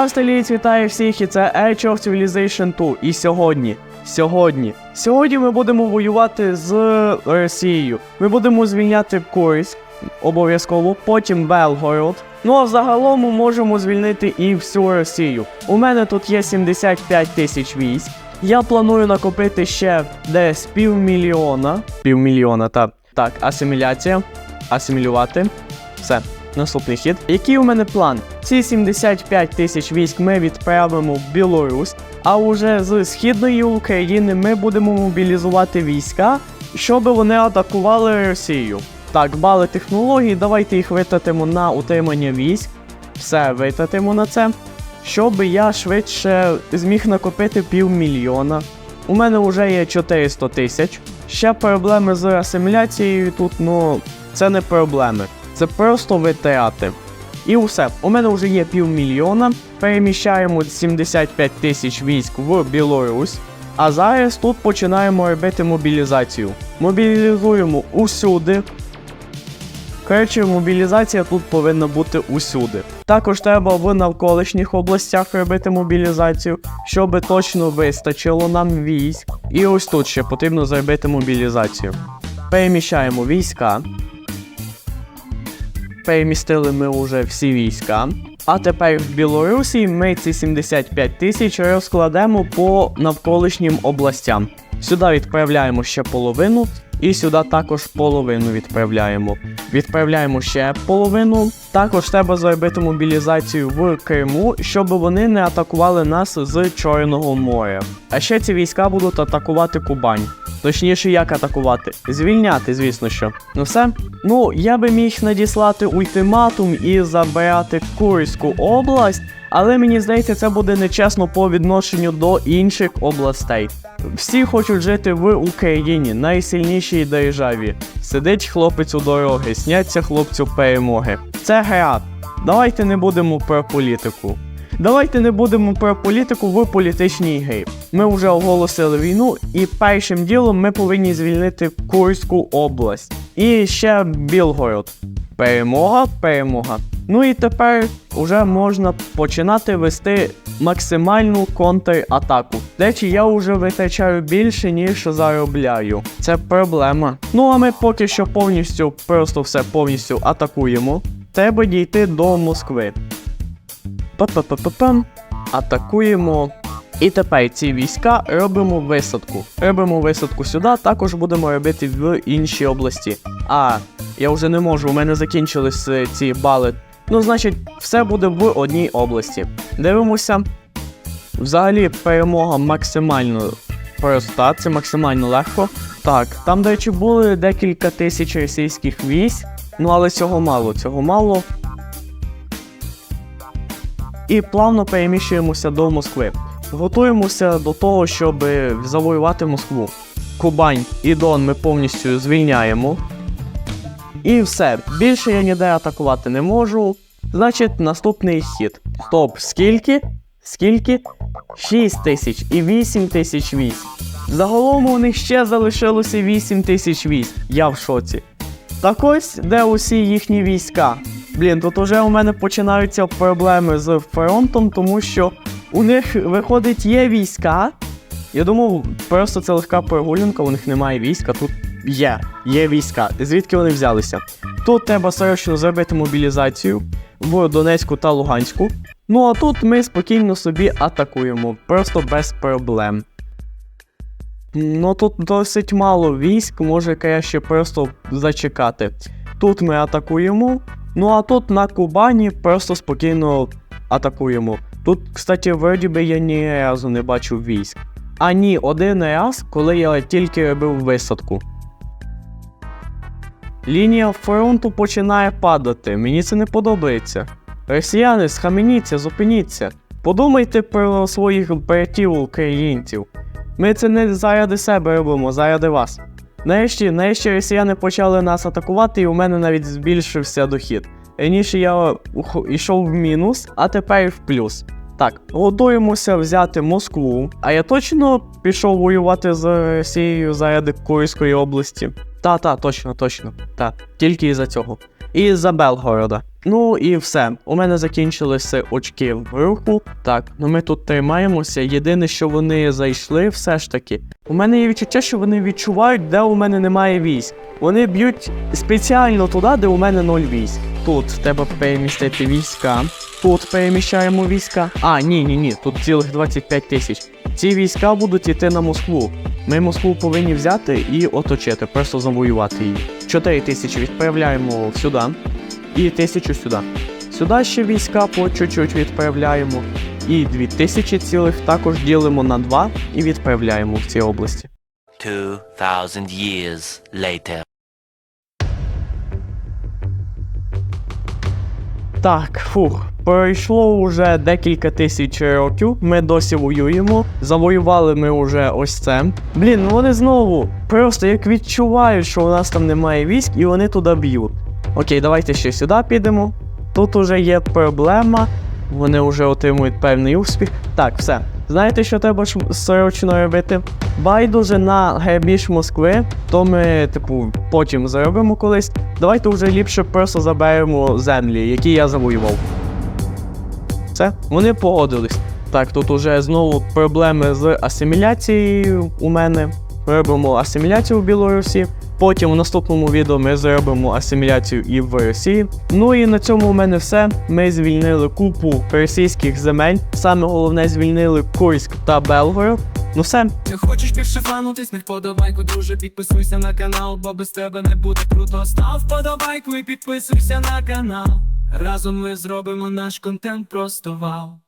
Австралієць вітає всіх, і це Age of Civilization 2. І сьогодні, сьогодні, сьогодні ми будемо воювати з Росією. Ми будемо звільняти Курськ, обов'язково, потім Белгород. Ну а взагалом ми можемо звільнити і всю Росію. У мене тут є 75 тисяч військ. Я планую накопити ще десь півмільйона. Півмільйона, так. Так, асиміляція. Асимілювати. Все. Наступний хід. Який у мене план? Ці 75 тисяч військ ми відправимо в Білорусь, а уже з східної України ми будемо мобілізувати війська, щоб вони атакували Росію. Так, бали технологій, давайте їх витратимо на утримання військ. Все, витратимо на це. Щоб я швидше зміг накопити півмільйона. У мене вже є 400 тисяч. Ще проблеми з асиміляцією тут, ну, це не проблеми. Це просто витрати. І все. У мене вже є півмільйона. Переміщаємо 75 тисяч військ в Білорусь. А зараз тут починаємо робити мобілізацію. Мобілізуємо усюди. Коротше, мобілізація тут повинна бути усюди. Також треба в навколишніх областях робити мобілізацію, щоб точно вистачило нам військ. І ось тут ще потрібно зробити мобілізацію. Переміщаємо війська. Перемістили ми уже всі війська. А тепер в Білорусі ми ці 75 тисяч розкладемо по навколишнім областям. Сюди відправляємо ще половину, і сюди також половину відправляємо. Відправляємо ще половину. Також треба зробити мобілізацію в Криму, щоб вони не атакували нас з Чорного моря. А ще ці війська будуть атакувати Кубань. Точніше, як атакувати? Звільняти, звісно що. Ну все. Ну, я би міг надіслати ультиматум і забрати Курську область, але мені здається, це буде нечесно по відношенню до інших областей. Всі хочуть жити в Україні, найсильнішій державі. Сидить хлопець у дороги, сняться хлопцю перемоги. Це гра. Давайте не будемо про політику. Давайте не будемо про політику в політичній грі. Ми вже оголосили війну, і першим ділом ми повинні звільнити Курську область. І ще Білгород. Перемога, перемога. Ну і тепер вже можна починати вести максимальну контратаку. Речі, я вже витрачаю більше, ніж заробляю. Це проблема. Ну а ми поки що повністю, просто все повністю атакуємо. Треба дійти до Москви. Па-па-па-па-пам. Атакуємо. І тепер ці війська робимо висадку. Робимо висадку сюди, також будемо робити в іншій області. А, я вже не можу, у мене закінчились е, ці бали. Ну, значить, все буде в одній області. Дивимося. Взагалі, перемога максимально проста, це максимально легко. Так, там, до речі, були декілька тисяч російських військ, ну але цього мало, цього мало. І плавно переміщуємося до Москви. Готуємося до того, щоб завоювати Москву. Кубань і Дон ми повністю звільняємо. І все. Більше я ніде атакувати не можу. Значить, наступний хід. Стоп, скільки? Скільки? 6 тисяч і 8 тисяч військ. Загалом у них ще залишилося 8 тисяч військ. Я в шоці. Так ось, де усі їхні війська. Блін, тут уже у мене починаються проблеми з фронтом, тому що у них виходить є війська. Я думав, просто це легка прогулянка, у них немає війська, тут є, є війська. Звідки вони взялися? Тут треба срочно зробити мобілізацію в Донецьку та Луганську. Ну а тут ми спокійно собі атакуємо, просто без проблем. Ну тут досить мало військ, може краще просто зачекати. Тут ми атакуємо. Ну а тут на Кубані просто спокійно атакуємо. Тут, кстати, вроді би я ні разу не бачив військ. А ні, один раз, коли я тільки робив висадку. Лінія фронту починає падати. Мені це не подобається. Росіяни, схаменіться, зупиніться. Подумайте про своїх братів українців. Ми це не заради себе робимо, заради вас. Нарешті, нарешті росіяни почали нас атакувати, і у мене навіть збільшився дохід. Раніше я йшов в мінус, а тепер в плюс. Так, готуємося взяти Москву. А я точно пішов воювати з Росією заради Курської області. Та, та, точно, точно. Та, тільки із-за цього. і за Белгорода. Ну і все. У мене закінчилися очки в руху. Так, ну ми тут тримаємося. Єдине, що вони зайшли, все ж таки. У мене є відчуття, що вони відчувають, де у мене немає військ. Вони б'ють спеціально туди, де у мене ноль військ. Тут треба перемістити війська. Тут переміщаємо війська. А, ні, ні, ні, тут цілих 25 тисяч. Ці війська будуть йти на Москву. Ми Москву повинні взяти і оточити, просто завоювати її. 4 тисячі відправляємо сюди і тисячу сюди. Сюди ще війська по чуть-чуть відправляємо. І 2000 цілих також ділимо на 2 і відправляємо в ці області. 2,000 years later. Так, фух, пройшло вже декілька тисяч років. Ми досі воюємо. Завоювали ми вже ось це. Блін, ну вони знову просто як відчувають, що у нас там немає військ, і вони туди б'ють. Окей, давайте ще сюди підемо. Тут уже є проблема. Вони вже отримують певний успіх. Так, все. Знаєте, що треба срочно робити? Байдуже на грабіж Москви, то ми, типу, потім заробимо колись. Давайте вже ліпше просто заберемо землі, які я завоював. Все, вони погодились. Так, тут уже знову проблеми з асиміляцією у мене. Робимо асиміляцію в Білорусі. Потім у наступному відео ми зробимо асиміляцію і в Росії. Ну і на цьому у мене все. Ми звільнили купу російських земель. Саме головне звільнили Курськ та Белгород. Ну все, Ти хочеш більше фанутись, не вподобайку, друже, підписуйся на канал, бо без тебе не буде круто. Став вподобайку і підписуйся на канал. Разом ми зробимо наш контент просто вау.